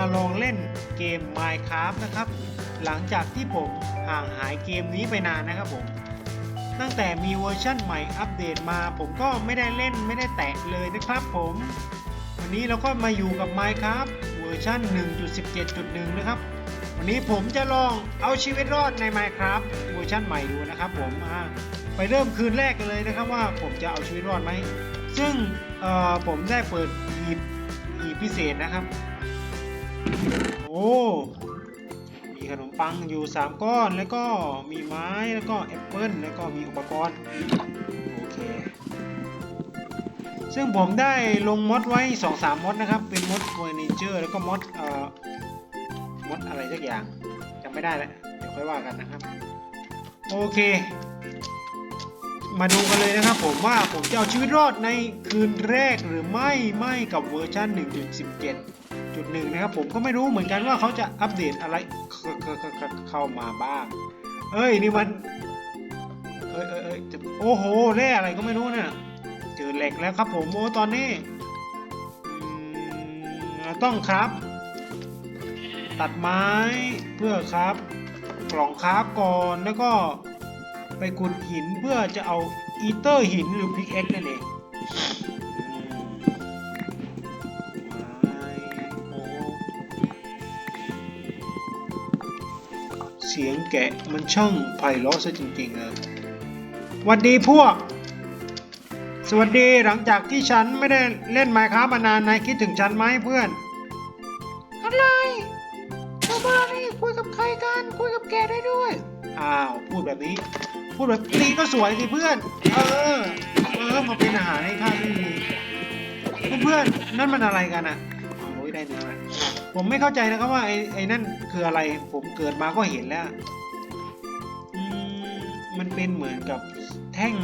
มาลองเล่นเกม Minecraft นะครับ หลังจากที่ผมห่างหายเกมนี้ไปนานนะครับผม ตั้งแต่มีเวอร์ชั่นใหม่อัปเดตมา ผมก็ไม่ได้เล่นไม่ได้แตะเลยนะครับผม วันนี้เราก็มาอยู่กับ Minecraft เวอร์ชัน1.17.1 นะครับ วันนี้ผมจะลองเอาชีวิตรอดใน Minecraft เวอร์ชันใหม่ดูนะครับผมอ่าไปเริ่มคืนแรกกันเลยนะครับว่าผมจะเอาชีวิตรอดไหมซึ่งผมได้เปิดหีบหีบพิเศษนะครับ โอ้มีขนมปังอยู่ 3 ก้อน แล้วก็มีไม้แล้วก็แอปเปิลแล้วก็มีอุปกรณ์โอเค ซึ่งผมได้ลงมดไว้ 2-3มดนะครับ เป็นมดเฟอร์นิเจอร์แล้วก็มดเอ่อมดอะไรสักอย่างจำไม่ได้แล้วเดี๋ยวค่อยว่ากันนะครับ โอเค มาดูกันเลยนะครับผมว่าผมจะเอาชีวิตรอดในคืนแรกหรือไม่ไม่กับเวอร์ชัน 1.1 นะครับ ผมก็ไม่รู้เหมือนกันว่าเขาจะอัปเดตอะไรเข้ามาบ้าง เอ้ยนี่มัน เอ้ยเอ้ยจะโอ้โหแร่อะไรก็ไม่รู้เนี่ยเจอเหล็กแล้วครับผมโอ้ตอนนี้ต้องครับ ตัดไม้เพื่อครับ กล่องคราก่อนแล้วก็ไปขุดหินเพื่อจะเอาอีเตอร์หินหรือพิกเอ็กนั่นเอง เสียงแกะมันช่างไพเราะซะจริงๆเลยหวัสดีพวก สวัสดีหลังจากที่ฉันไม่ได้เล่นไมค์ครับมานานนายคิดถึงฉันไหมเพื่อน อะไรชาวบ้านนี่คุยกับใครกันคุยกับแกได้ด้วย อ้าวพูดแบบนี้ พูดแบบนี้ก็สวยสิเพื่อน เออ เออมาเป็นอาหารให้ข้าที่ดีเพื่อนๆนั่นมันอะไรกันอะโอ้ยได้เนื้อมา ผมไม่เข้าใจนะครับว่าไอ้ไอ้นั่นคืออะไรผมเกิดมาก็เห็นแล้วมันเป็นเหมือนกับแท่ง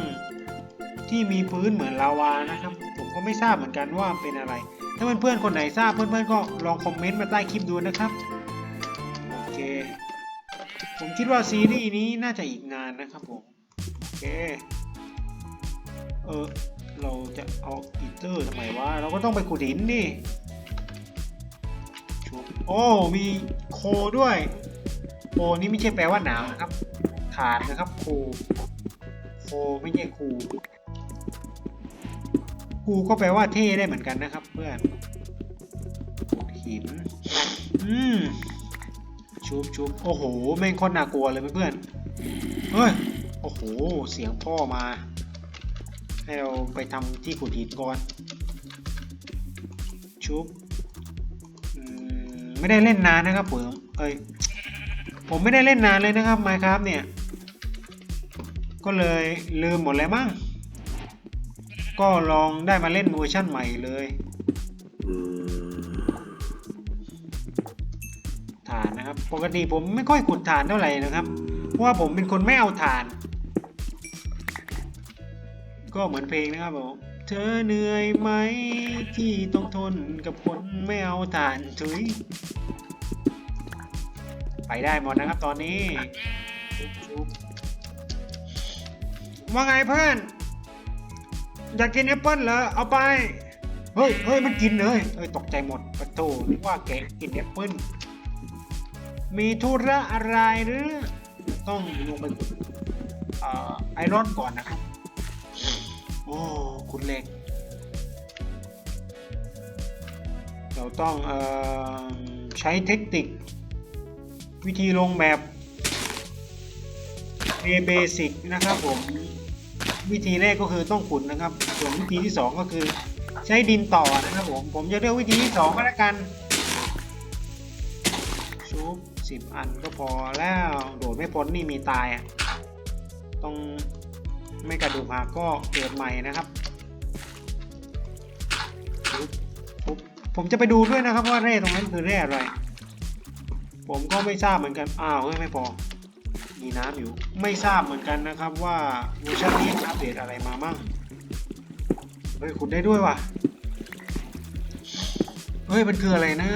ที่มีพื้นเหมือนลาวานะครับ ผมก็ไม่ทราบเหมือนกันว่าเป็นอะไร ถ้าเพื่อนๆคนไหนทราบเพื่อนๆก็ลองคอมเมนต์มาใต้คลิปดูนะครับโอเคผมคิดว่าซีรีส์นี้น่าจะอีกนานนะครับผมโอเคเออเราจะเอาอีเตอร์ทำไมวะเราก็ต้องไปขุดหินนี่ โอ้มีโคด้วยโคนี่ไม่ใช่แปลว่าหนาวนะครับฐานนะครับโคโคไม่ใช่ครูครูก็แปลว่าเท่ได้เหมือนกันนะครับ เพื่อนหินอืมชุบชุบโอ้โหแม่งคตรน่ากลัวเลยเพื่อนเฮ้ยโอ้โหเสียงพ่อมา ให้เราไปทำที่ขุดหินก่อนชุบ ไม่ได้เล่นนานนะครับผมเอ้ยผมไม่ได้เล่นนานเลยนะครับ Minecraft เนี่ย ก็เลยลืมหมดแล้วมั้งก็ลองได้มาเล่นเวอร์ชั่นใหม่เลยฐานนะครับ ปกติผมไม่ค่อยขุดฐานเท่าไหร่นะครับ เพราะว่าผมเป็นคนไม่เอาฐาน ก็เหมือนเพลงนะครับผม เธอเหนื่อยไหม ที่ต้องทนกับคนไม่เอาฐานถุย ไปได้หมดนะครับตอนนี้ ว่าไงเพื่อน อยากกินแอปเปิ้ลเหรอ เอาไป เฮ้ยเฮ้ยมันกินเลยเฮ้ยตกใจหมดปะโถนึกว่าแกกินแอปเปิ้ลมีธุระอะไรหรือ ต้องลงไปขุดไอรอนก่อนนะครับ โอ้คุณเหล็ก เราต้องอใช้เทคนิค วิธีลงแบบเบสิกนะครับผม วิธีแรกก็คือต้องขุดนะครับ ส่วนวิธีที่สองก็คือใช้ดินต่อนะครับผม ผมจะเลือกวิธีที่สองก็แล้วกันชุบสิบอันก็พอแล้วโดดไม่พ้นนี่มีตายอะต้อง ไม่กระดูกหักก็เกิดใหม่นะครับชุบชุบผมจะไปดูด้วยนะครับว่าแร่ตรงนั้นคือแร่อะไร ผมก็ไม่ทราบเหมือนกัน อ้าวเฮ้ยไม่พอ มีน้ำอยู่ ไม่ทราบเหมือนกันนะครับว่าเวอร์ชันนี้อัปเดตอะไรมามั่งเฮ้ยขุดได้ด้วยว่ะ เฮ้ย มันคืออะไรนะ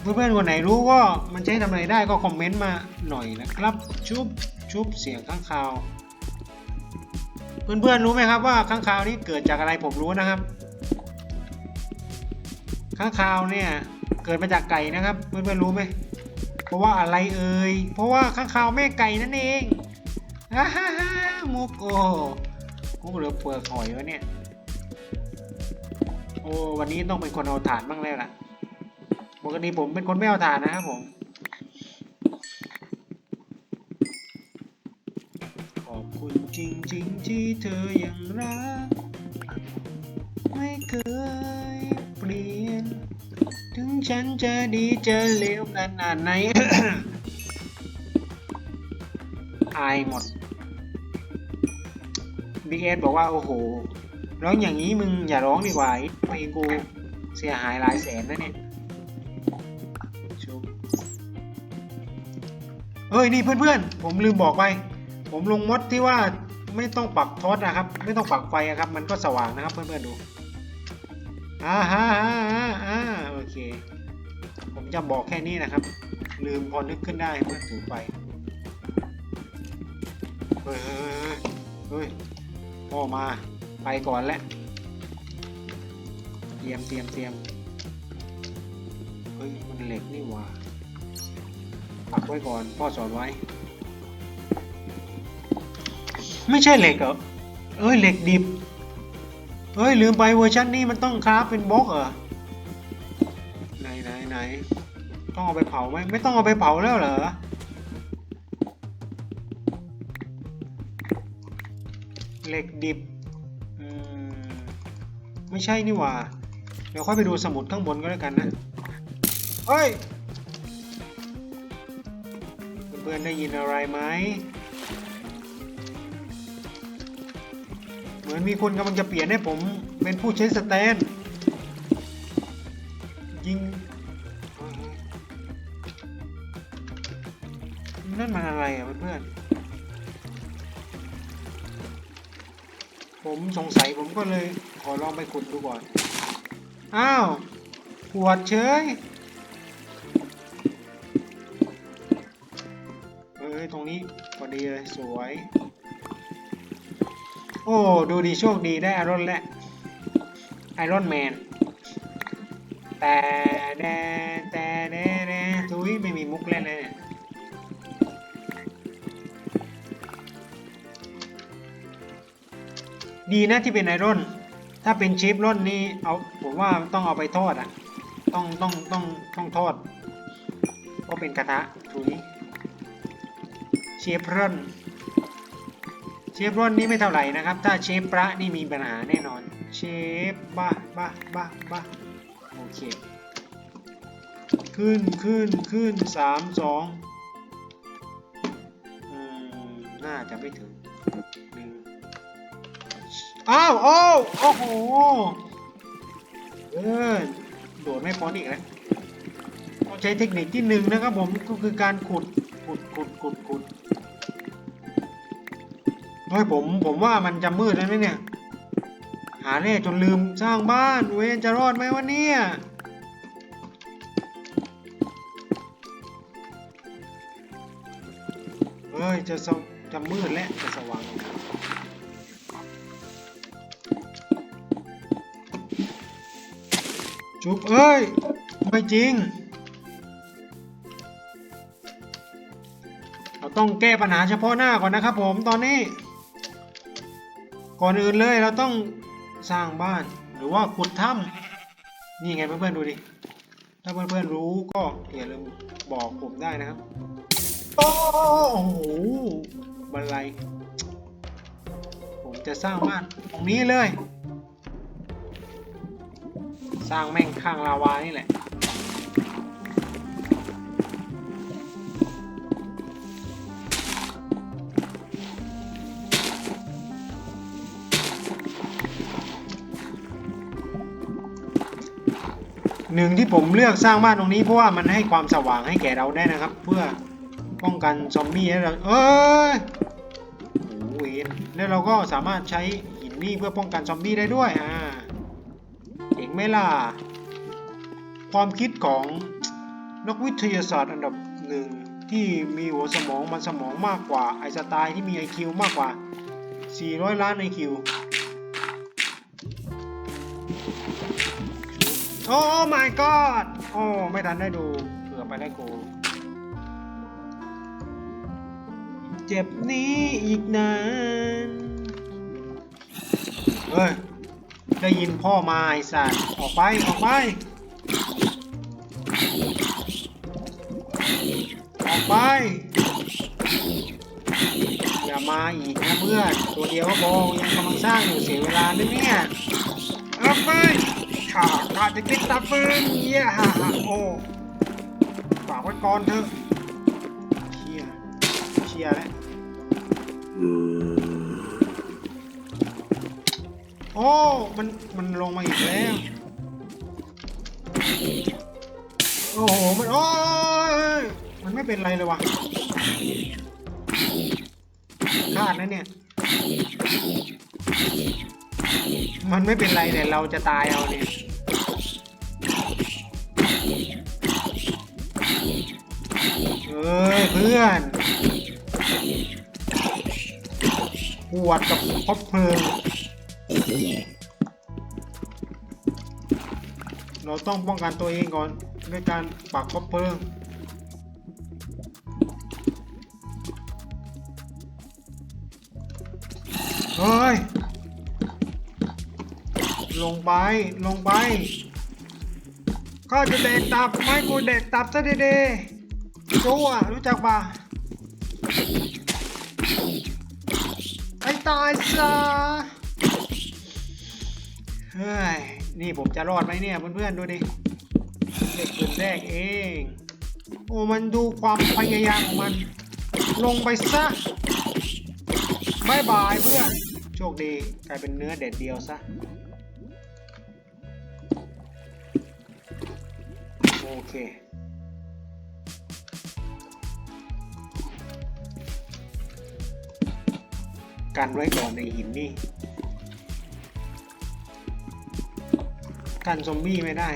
เพื่อนๆคนไหนรู้ก็มันใช้ทำอะไรได้ก็คอมเมนต์มาหน่อยนะครับ ชุบชุบเสียงข้างคาว เพื่อนๆรู้ไหมครับว่าข้างคาวนี้เกิดจากอะไรผมรู้นะครับ ข้างคาวเนี่ยเกิดมาจากไก่นะครับเพื่อนๆรู้ไหมเพราะว่าอะไรเอ่ยเพราะว่าข้างคาวแม่ไก่นั่นเองฮ่าฮ่าฮ่ามุกโอ้มุกเหลือเปลือกหอยวะเนี่ยโอ้วันนี้ต้องเป็นคนเอาถ่านบ้างแล้วล่ะปกติผมเป็นคนไม่เอาถ่านนะครับผม คุณจริงๆที่เธอยังรัก ไม่เคยเปลี่ยน ถึงฉันจะดีจะเลวขนาดไหน อายหมดบิ๊กเอสบอกว่าโอ้โห ร้องอย่างนี้มึงอย่าร้องดีกว่าไอ้เพลงกูเสียหายหลายแสนนะเนี่ยเอ้ย นี่เพื่อนๆ ผมลืมบอกไป ผมลงมดที่ว่าไม่ต้องปักทอสนะครับ ไม่ต้องปักไฟอะครับ มันก็สว่างนะครับเพื่อนๆดูอ่าฮะอ่าอ่าอ่าโอเค ผมจะบอกแค่นี้นะครับ ลืมพอนึกขึ้นได้เมื่อถือไฟเฮ้ยเฮ้ยเฮ้ยพ่อมาไปก่อนแล้วเตรียมเตรียมเตรียมเฮ้ยมันเหล็กนี่หว่าปักไว้ก่อนพ่อสอนไว้ ไม่ใช่เหล็กเหรอ เอ้ยเหล็กดิบ เฮ้ยลืมไปเวอร์ชันนี้มันต้องคราฟเป็นบล็อกเหรอ ไหนไหนไหนต้องเอาไปเผาไหมไม่ต้องเอาไปเผาแล้วเหรอ เหล็กดิบอืมไม่ใช่นี่หว่า เดี๋ยวค่อยไปดูสมุดข้างบนก็แล้วกันนะ เฮ้ย เพื่อนๆได้ยินอะไรไหม มือนมีคนกำลังจะเปลี่ยนให้ผมเป็นผู้ใช้สแตน ยิง นั่นมันอะไรอะเพื่อนผมสงสัยผมก็เลยขอลองไปขุดดูก่อน อ้าวขวดเฉยเอ้ยตรงนี้พอดีเลยสวย โอ้ ดูดีโชคดีได้ไอรอนและไอรอนแมน แต่แดแต่แดแดทุยไม่มีมุกเล่นเลยเนี่ยดีนะที่เป็นไอรอน ถ้าเป็นเชฟร่อนนี่เอาผมว่าต้องเอาไปทอดอะ ต้องต้องต้องต้องทอดเพราะเป็นกระทะทุยเชฟร่อน เชฟร่อนนี่ไม่เท่าไหร่นะครับ ถ้าเชฟพระนี่มีปัญหาแน่นอน เชฟบ้าบ้าบ้าบ้าโอเค ขึ้นขึ้นขึ้นสามสองอืมน่าจะไม่ถึงหนึ่งอ้าวโอ้โอ้โหเออโดดไม่พ้นอีกแล้วต้องใช้เทคนิคที่หนึ่งนะครับผมก็คือการขุดขุดขุดขุดขุด ฮ้ยผมผมว่ามันจะมืดแล้วนะเนี่ย หาแร่จนลืมสร้างบ้านเวนจะรอดไหมวะเนี่ยเฮ้ยจะสวจะมืดแล้วจะสว่างจุบเอ้ย ไม่จริง เราต้องแก้ปัญหาเฉพาะหน้าก่อนนะครับผมตอนนี้ ก่อนอื่นเลยเราต้องสร้างบ้านหรือว่าขุดถ้ำนี่ไงเพื่อนๆดูดิ ถ้าเพื่อนๆรู้ก็อย่าลืมบอกผมได้นะครับ โอ้โหบันไลผมจะสร้างบ้านตรงนี้เลย สร้างแม่งข้างลาวานี่แหละ หนึ่งที่ผมเลือกสร้างบ้านตรงนี้เพราะว่ามันให้ความสว่างให้แก่เราได้นะครับ เพื่อป้องกันซอมบี้ให้เราเอ้ยโอ้โหเวนแล้วเราก็สามารถใช้หินนี่เพื่อป้องกันซอมบี้ได้ด้วยอ่าเจ๋งไหมล่ะความคิดของนักวิทยาศาสตร์อันดับหนึ่งที่มีหัวสมองมันสมองมากกว่าไอสไตล์ที่มี IQ มากกว่า 400 ล้าน IQ โอ้ my god โอ้ ไม่ทันได้ดูเผื่อไปได้โกลเจ็บนี้อีกนานเฮ้ย ได้ยินพ่อมาไอ้สัตว์ออกไป ออกไป ออกไป อย่ามาอีกนะเพื่อน ตัวเดียวก็พอยังกำลังสร้างอยู่เสียเวลาด้วยเนี่ย ออกไป ขาข้าจะกินตาฟืนเยี่ยฮ่าฮ่าโอ้ฝากไว้ก่อนเถอะเชียเชียแล้วโอ้มันมันลงมาอีกแล้ว โอ้โห มันโอ้ยมันไม่เป็นไรเลยวะคาดนะเนี่ย มันไม่เป็นไรแต่เราจะตายเอาเนี่ยเอ้ยเพื่อนปวดกับคบเพลิงเราต้องป้องกันตัวเองก่อนด้วยการปักคบเพลิงเฮ้ย ลงไป ลงไป ก็จะเด็กตับไม่กูเด็กตับซะดีๆจู้อะรู้จักปะไอ้ตายซะเฮ้ย นี่ผมจะรอดไหมเนี่ยเพื่อนๆดูดิ เด็กคนแรกเอง โอ้มันดูความพยายามของมัน ลงไปซะบายบายเพื่อน โชคดีกลายเป็นเนื้อเด็ดเดียวซะ โอเค กันไว้ก่อนในหินนี่ กันซอมบี้ไม่ได้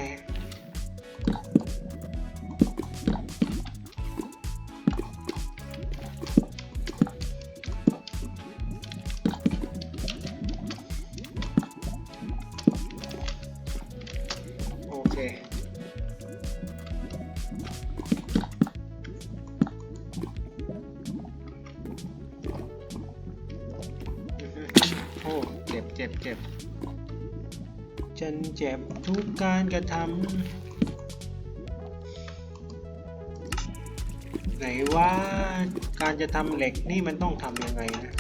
เจ็บทุกการกระทำไหนว่าการจะทำเหล็กนี่มันต้องทำยังไงนะ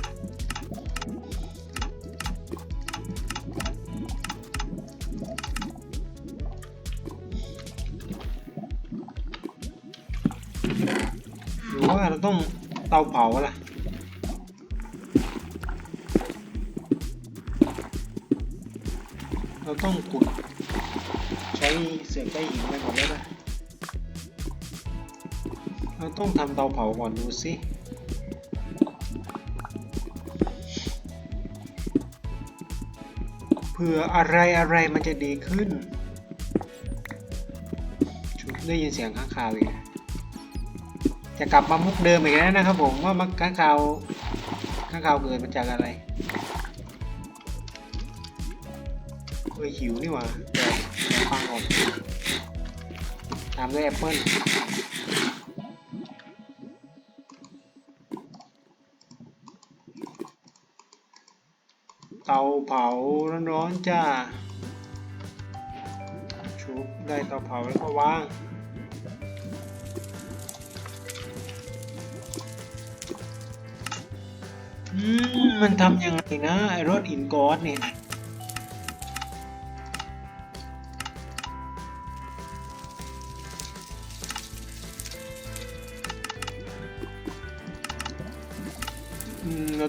หรือว่าเราต้องเตาเผาล่ะ ต้องขุดใช้เสือกใช้หินไปก่อนแล้วนะเราต้องทำเตาเผาก่อนดูสิเผื่ออะไรอะไรมันจะดีขึ้นชุดได้ยินเสียงข้างคาวอีกจะกลับมามุกเดิมอีกแล้วนะครับผมว่ามันข้างคาวข้างคาวเกิดมาจากอะไร ยหิวนี่หว่าเดี๋ยวฟังออกตามด้วยแอปเปิ้ลเตาเผาร้อนๆจ้า ชุบได้เตาเผาแล้วก็วางอืมมันทำยังไงนะไอรถอินกอสเนี่ย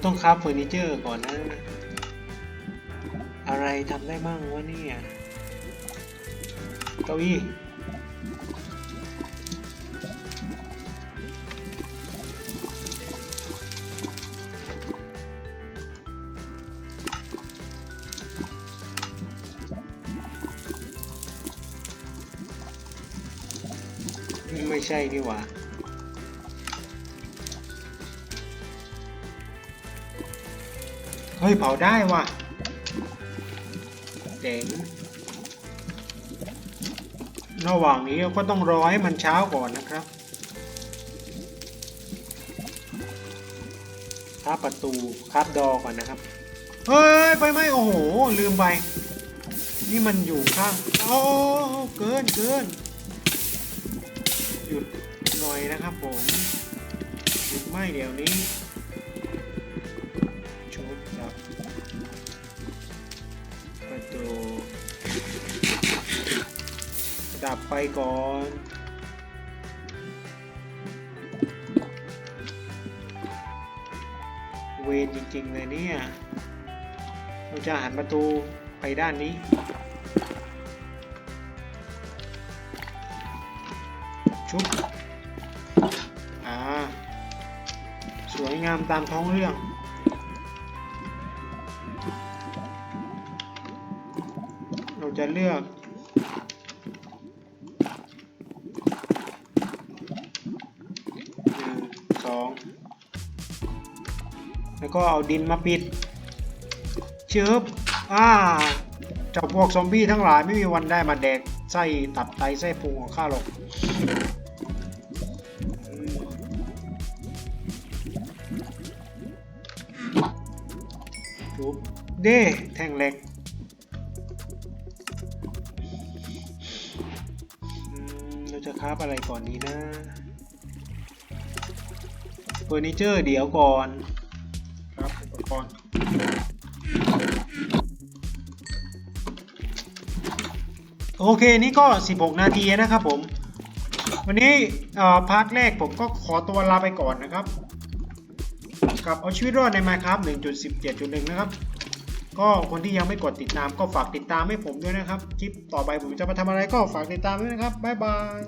ต้องคราฟเฟอร์นิเจอร์ก่อนนะ อะไรทำได้บ้างวะเนี่ย เก้าอี้ ไม่ใช่นี่หว่า เฮ้ยเผาได้ว่ะเจ๋งระหว่างนี้เราก็ต้องรอให้มันเช้าก่อนนะครับ ครับประตูครับดอก่อนนะครับ เฮ้ยไฟไหม้โอ้โห ลืมไป นี่มันอยู่ข้างโอ้เกินเกินหยุดหน่อยนะครับผมหยุดไหม้เดี๋ยวนี้ ดับไฟก่อน เวรจริงๆเลยเนี่ย เราจะหันประตูไปด้านนี้ ชุบ อ่า สวยงามตามท้องเรื่องเราจะเลือก หนึ่งส องแล้วก็เอาดินมาปิดเชิบอ่าเจ้าพวกซอมบี้ทั้งหลายไม่มีวันได้มาแดกไส้ตับไตไส้พุงของข้าหรอกจุบเด้แท่งเหล็กเราจะคราบอะไรก่อนนี้นะ เฟอร์นิเจอร์เดี๋ยวก่อนครับอุปกรณ์โอเคนี่ก็ 16 นาทีนะครับผม วันนี้เอ่อพาร์ทแรกผมก็ขอตัวลาไปก่อนนะครับ กับเอาชีวิตรอดใน Minecraft 1.17.1 นะครับ ก็คนที่ยังไม่กดติดตามก็ฝากติดตามให้ผมด้วยนะครับ คลิปต่อไปผมจะมาทำอะไรก็ฝากติดตามด้วยนะครับ บ๊ายบาย